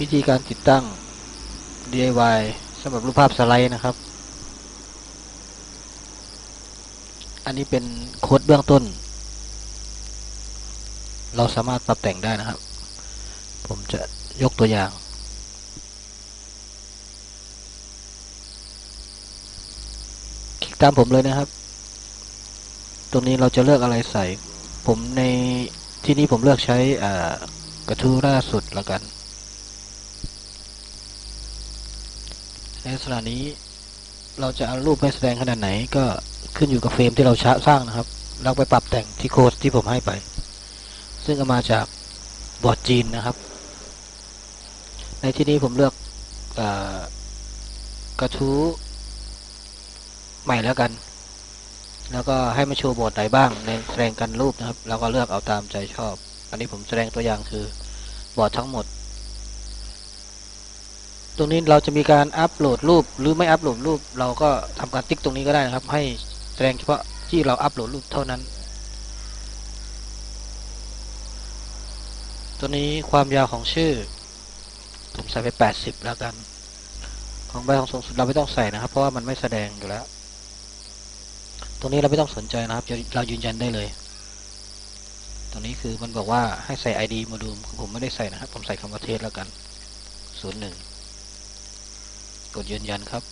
วิธีการติดตั้ง DIY สำหรับรูปภาพสไลด์นะครับ อันนี้เป็นโค้ดเบื้องต้น เราสามารถปรับแต่งได้นะครับ ผมจะยกตัวอย่าง คลิกตามผมเลยนะครับ ตรงนี้เราจะเลือกอะไรใส่ ผมในที่นี้ผมเลือกใช้กระทู้ล่าสุดแล้วกัน ในลักษณะนี้ เราจะเอารูปไม่แสดงขนาดไหน ก็ขึ้นอยู่กับเฟรมที่เราชะสร้างนะครับ เราไปปรับแต่งที่โค้ดที่ผมให้ไป ซึ่งเอามาจากบอร์ดจีนนะครับ ในที่นี้ผมเลือกอกระทู้ใหม่แล้วกัน แล้วก็ให้มาโชว์บอร์ดไหนบ้าง ในแสดงกันรูปนะครับแล้วก็เลือกเอาตามใจชอบ อันนี้ผมแสดงตัวอย่างคือบอร์ดทั้งหมด ตรงนี้เราจะมีการอัปโหลดรูป หรือไม่อัปโหลดรูป เราก็ทำการติ๊กตรงนี้ก็ได้นะครับ ให้แสดงเฉพาะที่เราอัปโหลดรูปเท่านั้น ตัวนี้ความยาวของชื่อ ผมใส่ไป 80 แล้วกัน ของใบของสูงสุดเราไม่ต้องใส่นะครับ เพราะว่ามันไม่แสดงอยู่แล้ว ตรงนี้เราไม่ต้องสนใจนะครับเรายืนยันได้เลยตรงนี้คือมันบอกว่าให้ใส่ ID โมดูลผมไม่ได้ใส่นะครับ ผมใส่คำว่าเทสแล้วกัน 01 กดยืนยันครับ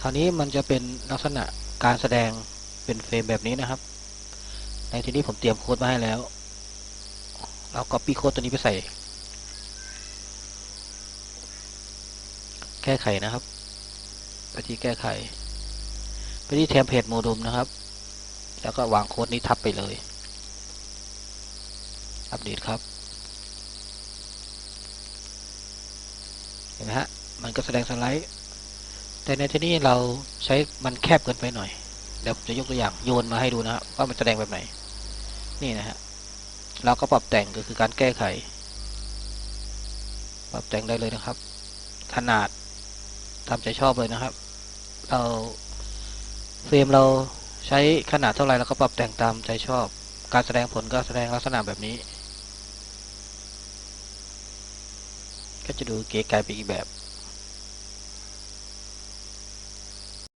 คราวนี้มันจะเป็นลักษณะการแสดงเป็นเฟรมแบบนี้นะครับ ในที่นี้ผมเตรียมโค้ดมาให้แล้วเราก็ปี้โค้ดตัวนี้ไปใส่ แก้ไขนะครับ ไปที่แก้ไข ไปที่เทมเพลตโมดูลนะครับ แล้วก็วางโค้ดนี้ทับไปเลย อัปเดตครับเห็นไหมฮะ มันก็แสดงสไลด์ แต่ในที่นี้เราใช้มันแคบเกินไปหน่อย เดี๋ยวผมจะยกตัวอย่างโยนมาให้ดูนะครับว่ามันแสดงแบบไหน นี่นะฮะ เราก็ปรับแต่งก็คือการแก้ไข ปรับแต่งได้เลยนะครับ ขนาดตามใจชอบเลยนะครับ เราเฟรมเราใช้ขนาดเท่าไหร่เราก็ปรับแต่งตามใจชอบ การแสดงผลก็แสดงลักษณะแบบนี้ ก็จะดูเก๋ไก๋ไปอีกแบบ